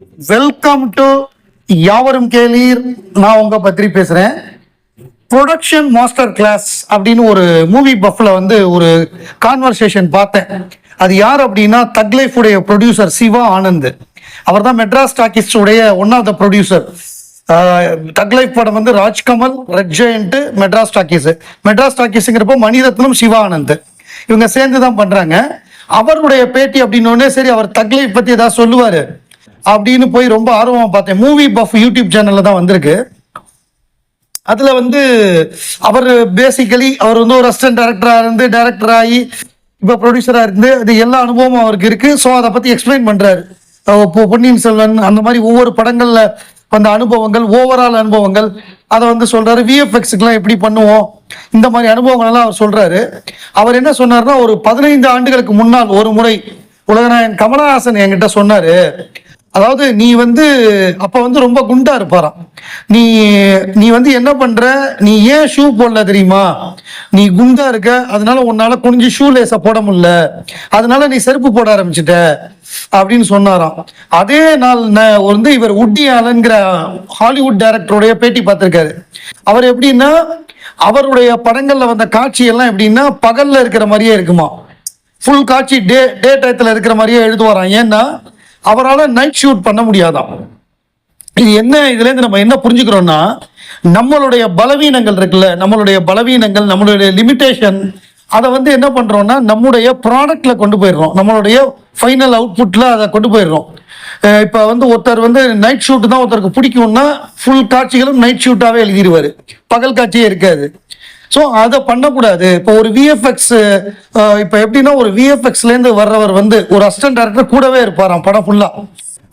Welcome to யாவரும் கேளீர். நான் உங்க பத்ரி பேசுறேன். ப்ரொடக்ஷன் மாஸ்டர் கிளாஸ் அப்படின்னு ஒரு மூவி பஃப்ல வந்து ஒரு கான்வர்சேஷன் பார்த்தேன். அது யார் அப்படின்னா தக்லைஃப் உடைய ப்ரொடியூசர் சிவா ஆனந்த். அவர் தான் மெட்ராஸ் டாக்கிஸ் உடைய one of the producer Thug Life படம் வந்து Rajkamal red giant Madras talkies. Madras டாக்கிஸுங்கிறப்போ Mani Ratnam Siva Anand. இவங்க சேர்ந்து தான் பண்றாங்க. அவருடைய பேட்டி அப்படின்னு சரி அவர் தக்லைஃப் பத்தி ஏதாவது சொல்லுவாரு. அப்படின்னு போய் ரொம்ப ஆர்வமாக பார்த்தேன். மூவி பஃப் யூடியூப் சேனலில் தான் வந்திருக்கு. அதில் வந்து அவர் பேசிக்கலி அவர் வந்து ஒரு அசிஸ்டன்ட் டேரக்டராக இருந்து டேரக்டர் ஆகி இப்போ ப்ரொடியூசராக இருந்து அது எல்லா அனுபவமும் அவருக்கு இருக்குது ஸோ அதை பற்றி எக்ஸ்பிளைன் பண்ணுறாரு இப்போ பொன்னியின் செல்வன் அந்த மாதிரி ஒவ்வொரு படங்களில் வந்த அனுபவங்கள் ஓவரால் அனுபவங்கள் அதை வந்து சொல்கிறாரு விஎஃப்எக்ஸுக்கெலாம் எப்படி பண்ணுவோம்? இந்த மாதிரி அனுபவங்கள்லாம் அவர் சொல்கிறாரு அவர் என்ன சொன்னார்னா ஒரு பதினைந்து ஆண்டுகளுக்கு முன்னால் ஒரு முறை உலகநாயகன் கமலஹாசன் என்கிட்ட சொன்னார் அதாவது நீ வந்து அப்போ வந்து ரொம்ப குண்டா இருப்பாராம். நீ நீ வந்து என்ன பண்ற? நீ ஏன் ஷூ போடல தெரியுமா? நீ குண்டா இருக்க அதனால உன்னால குனிஞ்சு ஷூ லேச போட முடியல. அதனால நீ செருப்பு போட ஆரம்பிச்சிட்ட அப்படின்னு சொன்னாராம். அதே நாள் வந்து இவர் உட்டி ஆலன்கிற ஹாலிவுட் டைரக்டருடைய பேட்டி பார்த்திருக்காரு. அவர் எப்படின்னா அவருடைய படங்கள்ல வந்த காட்சி எல்லாம் எப்படின்னா பகல்ல இருக்கிற மாதிரியே இருக்குமா ஃபுல் காட்சி டே டே டயத்தில் இருக்கிற மாதிரியே எழுதுவாராம். ஏன்னா அவரால் நைட் ஷூட் பண்ண முடியாதான் இது என்ன இதுலேருந்து நம்ம என்ன புரிஞ்சுக்கிறோம்னா நம்மளுடைய பலவீனங்கள் இருக்குல்ல நம்மளுடைய பலவீனங்கள் நம்மளுடைய லிமிட்டேஷன் அதை வந்து என்ன பண்ணுறோன்னா நம்முடைய ப்ராடக்ட்ல கொண்டு போயிடுறோம். நம்மளுடைய ஃபைனல் அவுட்புட்டில் அதை கொண்டு போயிடுறோம். இப்போ வந்து ஒருத்தர் வந்து நைட் ஷூட் தான் ஒருத்தருக்கு பிடிக்கும்னா ஃபுல் காட்சிகளும் நைட் ஷூட்டாகவே எழுதிடுவார். பகல் காட்சியே இருக்காது. ஸோ அதை பண்ணக்கூடாது. இப்போ ஒரு விஎஃப்எக்ஸ் இப்போ எப்படின்னா ஒரு விஎஃப்எக்ஸ்லேருந்து வர்றவர் வந்து ஒரு அசிஸ்டன்ட் டேரக்டர் கூடவே இருப்பாராம் படம் ஃபுல்லாக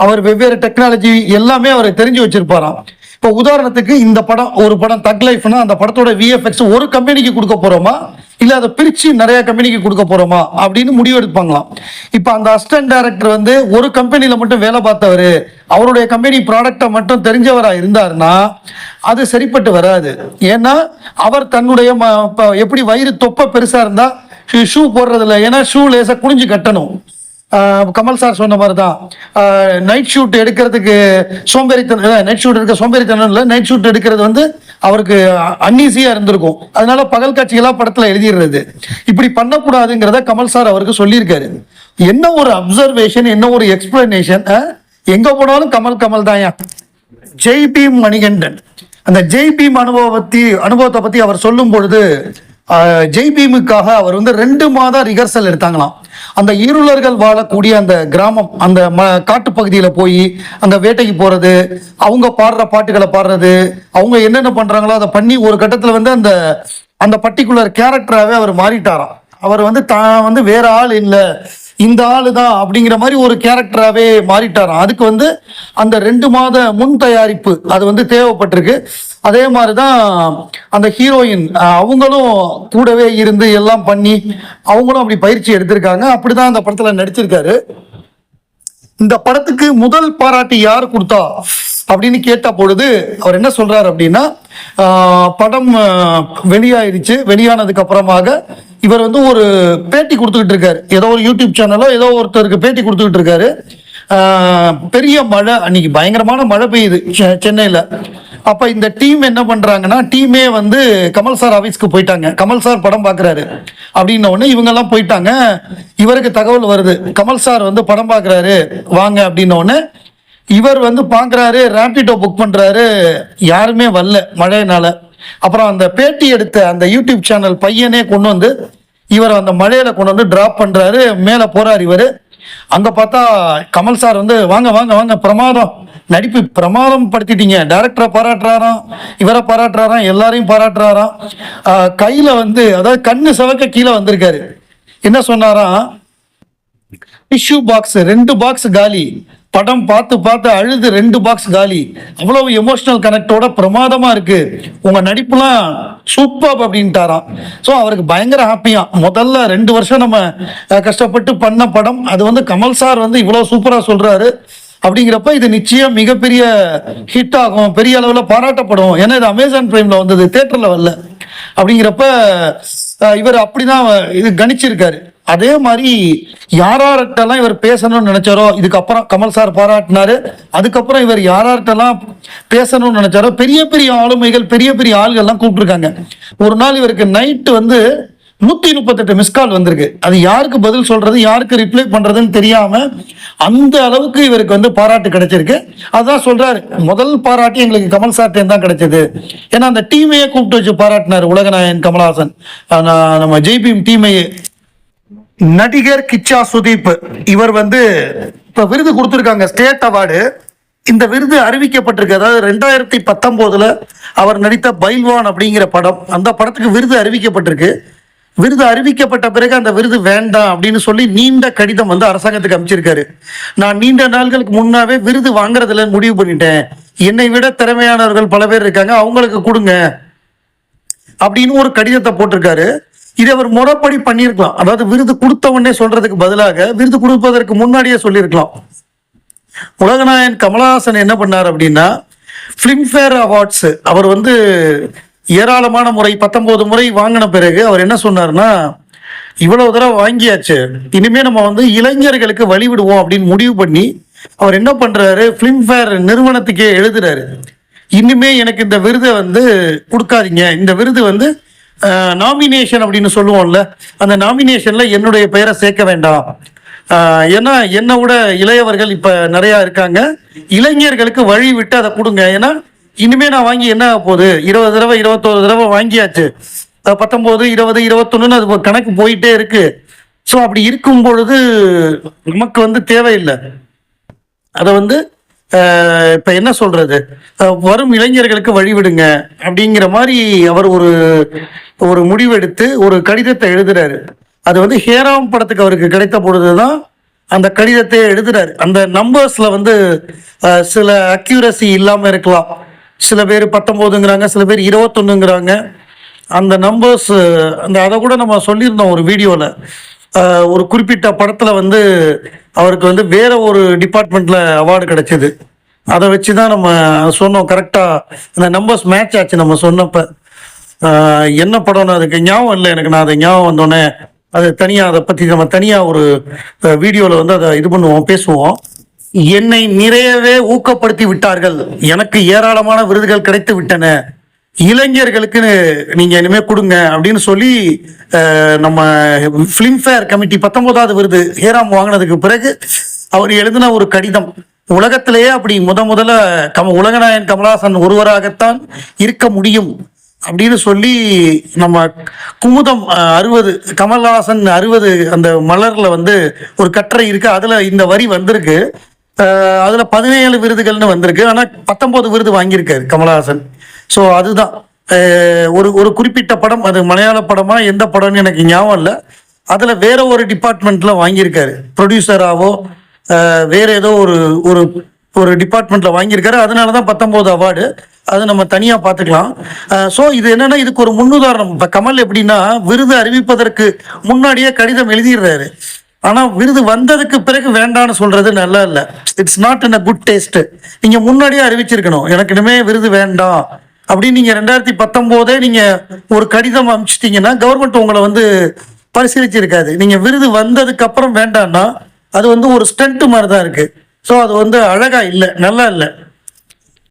அவர் வெவ்வேறு டெக்னாலஜி எல்லாமே அவர் தெரிஞ்சு வச்சிருப்பாராம். இப்போ உதாரணத்துக்கு இந்த படம் ஒரு படம் தக் லைஃப்னா அந்த படத்தோட விஎஃப்எக்ஸ் ஒரு கம்பெனிக்கு கொடுக்க போகிறோமா இல்லை அதை பிரித்து நிறைய கம்பெனிக்கு கொடுக்க போகிறோமா அப்படின்னு முடிவு எடுப்பாங்களாம். இப்போ அந்த அசிஸ்டன்ட் டைரக்டர் வந்து ஒரு கம்பெனியில் மட்டும் வேலை பார்த்தவர் அவருடைய கம்பெனி ப்ராடக்டை மட்டும் தெரிஞ்சவராக இருந்தாருன்னா அது சரிப்பட்டு வராது. ஏன்னா அவர் தன்னுடைய ம- எப்படி வயிறு தொப்பை பெருசாக இருந்தால் ஷூ போடுறதில்ல. ஏன்னா ஷூ லேசாக குனிஞ்சு கட்டணும். கமல் சார் சொன்ன மாதிரி தான் நைட் ஷூட் எடுக்கிறதுக்கு சோம்பேறித்தனம் நைட் ஷூட் எடுக்க சோம்பேறித்தனம் இல்லை நைட் ஷூட் எடுக்கிறது வந்து அவருக்கு அன்ஈஸியாக இருந்திருக்கும். அதனால பகல் காட்சிகளாக படத்தில் எழுதிடுறது. இப்படி பண்ணக்கூடாதுங்கிறத கமல் சார் அவருக்கு சொல்லியிருக்காரு. என்ன ஒரு அப்சர்வேஷன் என்ன ஒரு எக்ஸ்பிளனேஷன் எங்க போனாலும் கமல் கமல் தான் ஜெய் பீம் மணிகண்டன். அந்த ஜெய் பீம் அனுபவத்தை அனுபவத்தை பற்றி அவர் சொல்லும் பொழுது ஜெய் பீமுக்காக அவர் வந்து ரெண்டு மாதம் ரிஹர்சல் எடுத்தாங்களாம். அந்த இருளர்கள் வாழக்கூடிய அந்த கிராமம் அந்த ம காட்டுப்பகுதியில போய் அந்த வேட்டைக்கு போறது அவங்க பாடுற பாட்டுகளை பாடுறது அவங்க என்னென்ன பண்றாங்களோ அதை பண்ணி ஒரு கட்டத்துல வந்து அந்த அந்த பர்டிகுலர் கேரக்டராகவே அவர் மாறிட்டாராம். அவர் வந்து தான் வந்து வேற ஆள் இல்லை. இந்த ஆளு தான் அப்படிங்கிற மாதிரி ஒரு கேரக்டராகவே மாறிட்டாராம். அதுக்கு வந்து அந்த ரெண்டு மாத முன் தயாரிப்பு அது வந்து தேவைப்பட்டிருக்கு. அதே மாதிரி தான் அந்த ஹீரோயின் அவங்களும் கூடவே இருந்து எல்லாம் பண்ணி அவங்களும் அப்படி பயிற்சி எடுத்திருக்காங்க. அப்படிதான் அந்த படத்தில் நடிச்சிருக்காரு. இந்த படத்துக்கு முதல் பாராட்டு யார் கொடுத்தா? அப்படின்னு கேட்ட பொழுது அவர் என்ன சொல்றாரு அப்படின்னா படம் வெளியாயிருச்சு. வெளியானதுக்கு அப்புறமாக இவர் வந்து ஒரு பேட்டி கொடுத்துக்கிட்டு இருக்காரு. ஏதோ ஒரு யூடியூப் சேனலோ ஏதோ ஒருத்தருக்கு பேட்டி கொடுத்துக்கிட்டு இருக்காரு. பெரிய மழை அன்னைக்கு பயங்கரமான மழை பெய்யுது செ- சென்னையில. அப்ப இந்த டீம் என்ன பண்றாங்கன்னா டீமே வந்து கமல் சார் ஆபீஸ்க்கு போயிட்டாங்க. கமல் சார் படம் பார்க்குறாரு அப்படின்ன உடனே இவங்க எல்லாம் போயிட்டாங்க. இவருக்கு தகவல் வருது. கமல் சார் வந்து படம் பார்க்குறாரு வாங்க அப்படின்ன உடனே இவர் வந்து பார்க்குறாரு ரேபிடோ புக் பண்றாரு. யாருமே வரல மழையினால. அப்புறம் அந்த பேட்டி எடுத்த அந்த யூடியூப் சேனல் பையனே கொண்டு வந்து இவரை அந்த மழையில கொண்டு வந்து டிராப் பண்றாரு. மேல போறாரு இவரு. அங்க பார்த்தா கமல் சார் வந்து வாங்க வாங்க வாங்க பிரமாதம். நடிப்பு பிரமாதம் படுத்திட்டீங்க டேரக்டரை பாராட்டுறாராம் இவரை பாராட்டுறாராம் எல்லாரையும் பாராட்டுறாராம். கையில் கையில வந்து அதாவது கண்ணு சவக்க கீழே வந்திருக்காரு. என்ன சொன்னாராம்? டிஷ்யூ பாக்ஸ் ரெண்டு பாக்ஸ் காலி. படம் பார்த்து பார்த்து அழுது ரெண்டு பாக்ஸ் காலி. அவ்வளவு எமோஷனல் கனெக்டோட பிரமாதமா இருக்கு. உங்க நடிப்புலாம் சூப்பர் அப்படின்ட்டாராம். ஸோ அவருக்கு பயங்கர ஹாப்பியா முதல்ல ரெண்டு வருஷம் நம்ம கஷ்டப்பட்டு பண்ண படம். அது வந்து கமல் சார் வந்து இவ்வளவு சூப்பரா சொல்றாரு. அப்படிங்கிறப்ப இது நிச்சயம் மிகப்பெரிய ஹிட் ஆகும். பெரிய அளவில் பாராட்டப்படும். ஏன்னா இது அமேசான் பிரைம்ல வந்தது தேட்டர்ல வரல. அப்படிங்கிறப்ப இவர் அப்படிதான் இது கணிச்சிருக்காரு. அதே மாதிரி யாரார்கிட்டலாம் இவர் பேசணும்னு நினைச்சாரோ இதுக்கப்புறம் கமல் சார் பாராட்டினாரு அதுக்கப்புறம் இவர் யாரார்கிட்டலாம் பேசணும்னு நினைச்சாரோ பெரிய பெரிய ஆளுமைகள் பெரிய பெரிய ஆள்கள்லாம் கூப்பிட்டுருக்காங்க. ஒரு நாள் இவருக்கு நைட்டு வந்து நூத்தி முப்பத்தெட்டு மிஸ்கால் வந்திருக்கு. அது யாருக்கு பதில் சொல்றது யாருக்கு ரிப்ளை பண்றதுன்னு தெரியாம அந்த அளவுக்கு இவருக்கு வந்து பாராட்டு கிடைச்சிருக்கு. அதான் சொல்றாரு முதல் பாராட்டு எங்களுக்கு கமல் சார்ட்டேன் தான் கிடைச்சது. ஏன்னா அந்த டீமையே கூப்பிட்டு வச்சு பாராட்டினார் உலகநாயகன் கமலஹாசன். நம்ம ஜெய்பீம் டீமையே நடிகர் கிச்சா சுதீப். இவர் வந்து இப்ப விருது கொடுத்திருக்காங்க ஸ்டேட் அவார்டு இந்த விருது அறிவிக்கப்பட்டிருக்கு. அதாவது ரெண்டாயிரத்தி பத்தொன்பதுல அவர் நடித்த பைல்வான் அப்படிங்கிற படம் அந்த படத்துக்கு விருது அறிவிக்கப்பட்டிருக்கு. விருது அறிவிக்கப்பட்ட பிறகு அந்த விருது வேண்டாம் அப்படின்னு சொல்லி நீண்ட கடிதம் வந்து அரசாங்கத்துக்கு அமைச்சிருக்காரு நான் நீண்ட நாள்களுக்கு முன்னாவே விருது வாங்குறதுல முடிவு பண்ணிட்டேன். என்னை விட திறமையானவர்கள் பல பேர் இருக்காங்க அவங்களுக்கு கொடுங்க அப்படின்னு ஒரு கடிதத்தை போட்டிருக்காரு. இதை அவர் முறைப்படி பண்ணியிருக்கலாம். அதாவது விருது கொடுத்தவொடனே சொல்றதுக்கு பதிலாக விருது கொடுப்பதற்கு முன்னாடியே சொல்லியிருக்கலாம். உலகநாயன் கமலஹாசன் என்ன பண்ணார் அப்படின்னா ஃபிலிம்ஃபேர் அவார்ட்ஸ் அவர் வந்து ஏராளமான முறை பத்தொன்பது முறை வாங்கின பிறகு அவர் என்ன சொன்னார்னா இவ்வளவு தடவை வாங்கியாச்சு. இனிமே நம்ம வந்து இளைஞர்களுக்கு வழி விடுவோம் அப்படின்னு முடிவு பண்ணி அவர் என்ன பண்றாரு? ஃபிலிம்ஃபேர் நிறுவனத்துக்கே எழுதுறாரு. இனிமே எனக்கு இந்த விருதை வந்து கொடுக்காதீங்க. இந்த விருது வந்து நாமினேஷன் அப்படின்னு சொல்லுவோம்ல அந்த நாமினேஷன்ல என்னுடைய பெயரை சேர்க்க வேண்டாம். ஏன்னா என்னை விட இளையவர்கள் இப்ப நிறைய இருக்காங்க. இளைஞர்களுக்கு வழி விட்டு அதை கொடுங்க. ஏன்னா இனிமே நான் வாங்கி என்ன ஆக போகுது? இருபது தடவை இருபத்தோரு தடவை வாங்கியாச்சு. பத்தொம்போது இருபது இருபத்தொன்னு அது கணக்கு போயிட்டே இருக்கு. ஸோ அப்படி இருக்கும் பொழுது நமக்கு வந்து தேவையில்லை. அதை வந்து இப்ப என்ன சொல்றது? வரும் இளைஞர்களுக்கு வழிவிடுங்க அப்படிங்கிற மாதிரி அவர் ஒரு ஒரு முடிவெடுத்து ஒரு கடிதத்தை எழுதுறாரு. அது வந்து ஹேராம் படத்துக்கு அவருக்கு கிடைத்த பொழுதுதான் அந்த கடிதத்தை எழுதுறாரு. அந்த நம்பர்ஸ்ல வந்து சில அக்யூரசி இல்லாம இருக்கலாம். சில பேர் பத்தொம்போதுங்கிறாங்க சில பேர் இருபத்தொன்னுங்கிறாங்க. அந்த நம்பர்ஸ் அந்த அதை கூட நம்ம சொல்லியிருந்தோம் ஒரு வீடியோவில் ஒரு குறிப்பிட்ட படத்தில் வந்து அவருக்கு வந்து வேற ஒரு டிபார்ட்மெண்ட்டில் அவார்டு கிடைச்சது. அதை வச்சு தான் நம்ம சொன்னோம் கரெக்டாக அந்த நம்பர்ஸ் மேட்ச் ஆச்சு நம்ம சொன்னப்போ. என்ன படம்னு அதுக்கு ஞாபகம் இல்லை எனக்கு. நான் அதை ஞாபகம் வந்தோடனே அது தனியாக அதை பற்றி நம்ம தனியாக ஒரு வீடியோவில் வந்து அதை இது பண்ணுவோம் பேசுவோம். என்னை நிறையவே ஊக்கப்படுத்தி விட்டார்கள். எனக்கு ஏராளமான விருதுகள் கிடைத்து விட்டன. இளைஞர்களுக்குன்னு நீங்க இனிமே கொடுங்க அப்படின்னு சொல்லி நம்ம பிலிம்ஃபேர் கமிட்டி பத்தொன்பதாவது விருது ஹேராம் வாங்கினதுக்கு பிறகு அவர் எழுதின ஒரு கடிதம். உலகத்திலேயே அப்படி முத முதல்ல கம உலகநாயன் கமலாசன் ஒருவராகத்தான் இருக்க முடியும் அப்படின்னு சொல்லி நம்ம குமுதம் அறுபது கமல்ஹாசன் அறுபது அந்த மலர்ல வந்து ஒரு கட்டுரை இருக்கு. அதுல இந்த வரி வந்திருக்கு. அதுல பதினேழு விருதுகள்னு வந்திருக்கு. ஆனா பத்தொன்பது விருது வாங்கியிருக்காரு கமலஹாசன். ஸோ அதுதான். ஒரு ஒரு குறிப்பிட்ட படம் அது மலையாள படமா எந்த படம்னு எனக்கு ஞாபகம் இல்லை. அதில் வேற ஒரு டிபார்ட்மெண்ட்ல வாங்கியிருக்காரு. ப்ரொடியூசராவோ வேற ஏதோ ஒரு ஒரு ஒரு டிபார்ட்மெண்ட்ல வாங்கியிருக்காரு. அதனால தான் பத்தொம்போது அவார்டு அது நம்ம தனியாக பார்த்துக்கலாம். ஸோ இது என்னன்னா இதுக்கு ஒரு முன்னுதாரணம். இப்போ கமல் எப்படின்னா விருது அறிவிப்பதற்கு முன்னாடியே கடிதம் எழுதிடுறாரு. ஆனால் விருது வந்ததுக்கு பிறகு வேண்டான்னு சொல்றது நல்லா இல்லை. It's not in a good taste நீங்கள் முன்னாடியே அறிவிச்சிருக்கணும். எனக்கு இனிமே விருது வேண்டாம். அப்படின்னு நீங்க ரெண்டாயிரத்தி பத்தொம்போதே நீங்க ஒரு கடிதம் அனுப்பிச்சிட்டீங்கன்னா கவர்மெண்ட் உங்களை வந்து பரிசீலிச்சிருக்காது. நீங்க விருது வந்ததுக்கு அப்புறம் வேண்டாம்னா அது வந்து ஒரு ஸ்டண்ட் மாதிரி தான் இருக்கு. ஸோ அது வந்து அழகா இல்லை நல்லா இல்லை.